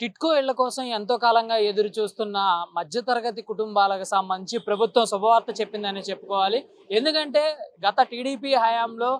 టిట్కో ఇళ్ళ కోసం ఎంతో కాలంగా ఎదురు చూస్తున్న మధ్యతరగతి కుటుంబాలకు సంబంధించి ప్రభుత్వం శుభవార్త చెప్పిందని చెప్పుకోవాలి. ఎందుకంటే గత టీడీపీ హయాంలో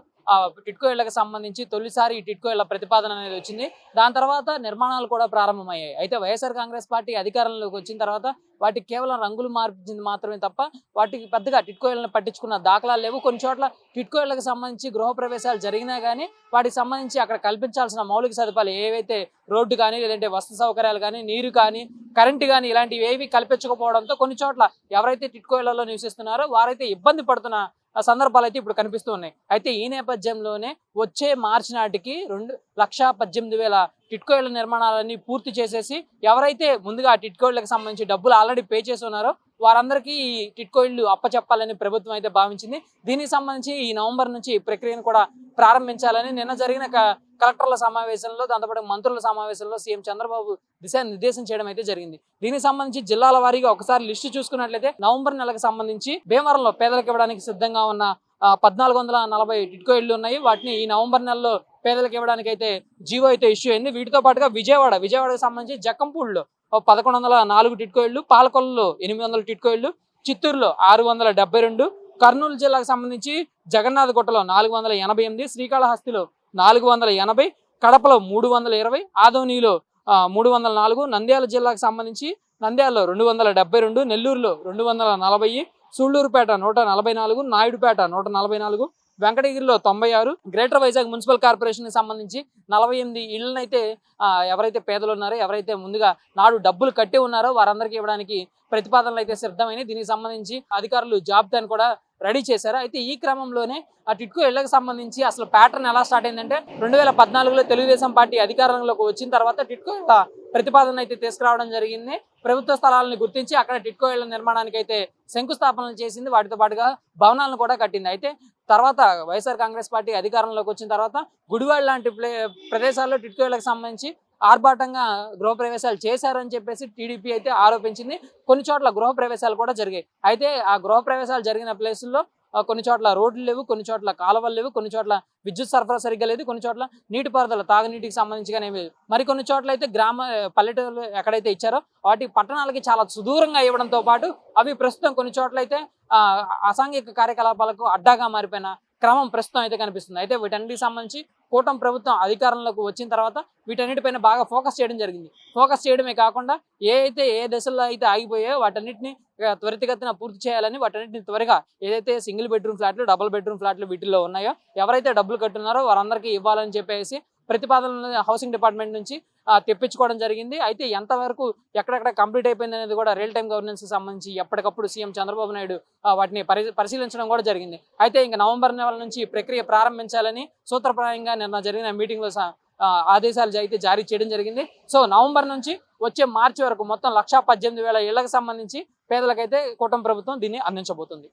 టిట్కో ఇళ్ళకు సంబంధించి తొలిసారి ఈ టిట్కో ఇళ్ళ ప్రతిపాదన అనేది వచ్చింది. దాని తర్వాత నిర్మాణాలు కూడా ప్రారంభమయ్యాయి. అయితే వైఎస్ఆర్ కాంగ్రెస్ పార్టీ అధికారంలోకి వచ్చిన తర్వాత వాటికి కేవలం రంగులు మార్పించింది మాత్రమే తప్ప వాటికి పెద్దగా టిట్కో ఇళ్ళను పట్టించుకున్న దాఖలాలు లేవు. కొన్ని చోట్ల టిట్కో ఇళ్ళకు సంబంధించి గృహప్రవేశాలు జరిగినా కానీ వాటికి సంబంధించి అక్కడ కల్పించాల్సిన మౌలిక సదుపాయాలు ఏవైతే రోడ్డు కానీ లేదంటే వస్తు సౌకర్యాలు కానీ నీరు కానీ కరెంటు కానీ ఇలాంటివి ఏవి కల్పించకపోవడంతో కొన్ని చోట్ల ఎవరైతే టిట్కో ఇళ్ళలో నివసిస్తున్నారో వారైతే ఇబ్బంది పడుతున్న సందర్భాలు అయితే ఇప్పుడు కనిపిస్తూ ఉన్నాయి. అయితే ఈ నేపథ్యంలోనే వచ్చే మార్చి నాటికి రెండు లక్ష పద్దెనిమిది వేల టిట్కోయిల నిర్మాణాలన్నీ పూర్తి చేసేసి ఎవరైతే ముందుగా ఆ టిట్కో ఇళ్ళకు సంబంధించి డబ్బులు ఆల్రెడీ పే చేసి ఉన్నారో వారందరికీ ఈ టిట్కో ఇళ్ళు అప్పచెప్పాలని ప్రభుత్వం అయితే భావించింది. దీనికి సంబంధించి ఈ నవంబర్ నుంచి ఈ ప్రక్రియను కూడా ప్రారంభించాలని నిన్న జరిగిన కలెక్టర్ల సమావేశంలో దాంతోపాటు మంత్రుల సమావేశంలో సీఎం చంద్రబాబు దిశానిర్దేశం చేయడం అయితే జరిగింది. దీనికి సంబంధించి జిల్లాల వారీగా ఒకసారి లిస్టు చూసుకున్నట్లయితే నవంబర్ నెలకు సంబంధించి భీమవరంలో పేదలకు ఇవ్వడానికి సిద్ధంగా ఉన్న ఆ, పద్నాలుగు వందల నలభై టిట్కో ఇళ్ళు ఉన్నాయి. వాటిని ఈ నవంబర్ నెలలో పేదలకు ఇవ్వడానికి అయితే జీవో అయితే ఇష్యూ అయింది. వీటితో పాటుగా విజయవాడ విజయవాడకు సంబంధించి జక్కంపూడిలో పదకొండు వందల నాలుగు టిట్కో ఇళ్ళు ఎనిమిది వందల టిట్కో చిత్తూరులో ఆరు వందల డెబ్బై రెండు కర్నూలు జిల్లాకు సంబంధించి జగన్నాథగుట్టలో నాలుగు వందల ఎనభై ఎనిమిది శ్రీకాళహస్తిలో నాలుగు వందల ఎనభై కడపలో మూడు వందల ఇరవై ఆదోనిలో ఆ, మూడు వందల నాలుగు నంద్యాల జిల్లాకు సంబంధించి నంద్యాలలో రెండు వందల డెబ్బై రెండు నెల్లూరులో రెండు వందల నలభై సూళ్ళూరుపేట నూట నలభై నాలుగు నాయుడుపేట నూట నలభై నాలుగు వెంకటగిరిలో తొంభై ఆరు గ్రేటర్ వైజాగ్ మున్సిపల్ కార్పొరేషన్కి సంబంధించి నలభై ఎనిమిది ఇళ్ళనైతే ఎవరైతే పేదలు ఉన్నారో ఎవరైతే ముందుగా నాడు డబ్బులు కట్టి ఉన్నారో వారందరికీ ఇవ్వడానికి ప్రతిపాదనలు అయితే సిద్ధమైనాయి. దీనికి సంబంధించి అధికారులు జాబితాను కూడా రెడీ చేశారు. అయితే ఈ క్రమంలోనే ఆ టిట్కో ఇళ్ళకు సంబంధించి అసలు ప్యాటర్న్ ఎలా స్టార్ట్ అయిందంటే రెండు వేల పద్నాలుగులో తెలుగుదేశం పార్టీ అధికారంలోకి వచ్చిన తర్వాత టిట్కో ఇళ్ళ ప్రతిపాదన అయితే తీసుకురావడం జరిగింది. ప్రభుత్వ స్థలాలను గుర్తించి అక్కడ టిట్కో ఇళ్ళ నిర్మాణానికి అయితే శంకుస్థాపనలు చేసింది. వాటితో పాటుగా భవనాలను కూడా కట్టింది. అయితే తర్వాత వైఎస్ఆర్ కాంగ్రెస్ పార్టీ అధికారంలోకి వచ్చిన తర్వాత గుడివాడ లాంటి ప్లే ప్రదేశాల్లో టిట్కో ఇళ్ళకు సంబంధించి ఆర్భాటంగా గృహప్రవేశాలు చేశారని చెప్పేసి టీడీపీ అయితే ఆరోపించింది. కొన్ని చోట్ల గృహప్రవేశాలు కూడా జరిగాయి. అయితే ఆ గృహప్రవేశాలు జరిగిన ప్లేసుల్లో కొన్ని చోట్ల రోడ్లు లేవు కొన్ని చోట్ల కాలువలు లేవు కొన్ని చోట్ల విద్యుత్ సరఫరా సరిగ్గా లేదు కొన్ని చోట్ల నీటిపారుదల తాగునీటికి సంబంధించిగానే లేదు. మరి కొన్ని చోట్ల అయితే గ్రామ పల్లెటూరు ఎక్కడైతే ఇచ్చారో వాటి పట్టణాలకి చాలా సుదూరంగా ఇవ్వడంతో పాటు అవి ప్రస్తుతం కొన్ని చోట్ల అయితే అసాంఘిక కార్యకలాపాలకు అడ్డాగా మారిపోయిన క్రమం ప్రస్తుతం అయితే కనిపిస్తుంది. అయితే వీటన్నిటికి సంబంధించి కూటమి ప్రభుత్వం అధికారంలోకి వచ్చిన తర్వాత వీటన్నిటిపైన బాగా ఫోకస్ చేయడం జరిగింది. ఫోకస్ చేయడమే కాకుండా ఏ అయితే ఏ దశల్లో అయితే ఆగిపోయాయో వాటన్నిటిని త్వరితగతిన పూర్తి చేయాలని వాటన్నిటిని త్వరగా ఏదైతే సింగిల్ బెడ్రూమ్ ఫ్లాట్లు డబుల్ బెడ్రూమ్ ఫ్లాట్లు వీటిల్లో ఉన్నాయో ఎవరైతే డబ్బులు కట్టున్నారో వారందరికీ ఇవ్వాలని చెప్పేసి ప్రతిపాదనలు హౌసింగ్ డిపార్ట్మెంట్ నుంచి తెప్పించుకోవడం జరిగింది. అయితే ఎంతవరకు ఎక్కడెక్కడ కంప్లీట్ అయిపోయింది అనేది కూడా రియల్ టైం గవర్నెన్స్ సంబంధించి ఎప్పటికప్పుడు సీఎం చంద్రబాబు నాయుడు వాటిని పరిశీలించడం కూడా జరిగింది. అయితే ఇంకా నవంబర్ నెల నుంచి ప్రక్రియ ప్రారంభించాలని సూత్రప్రాయంగా నిన్న జరిగిన మీటింగ్లో ఆదేశాలు అయితే జారీ చేయడం జరిగింది. సో నవంబర్ నుంచి వచ్చే మార్చి వరకు మొత్తం లక్షా పద్దెనిమిది వేల ఇళ్ళకు సంబంధించి పేదలకైతే కూటమి ప్రభుత్వం దీన్ని అందించబోతుంది.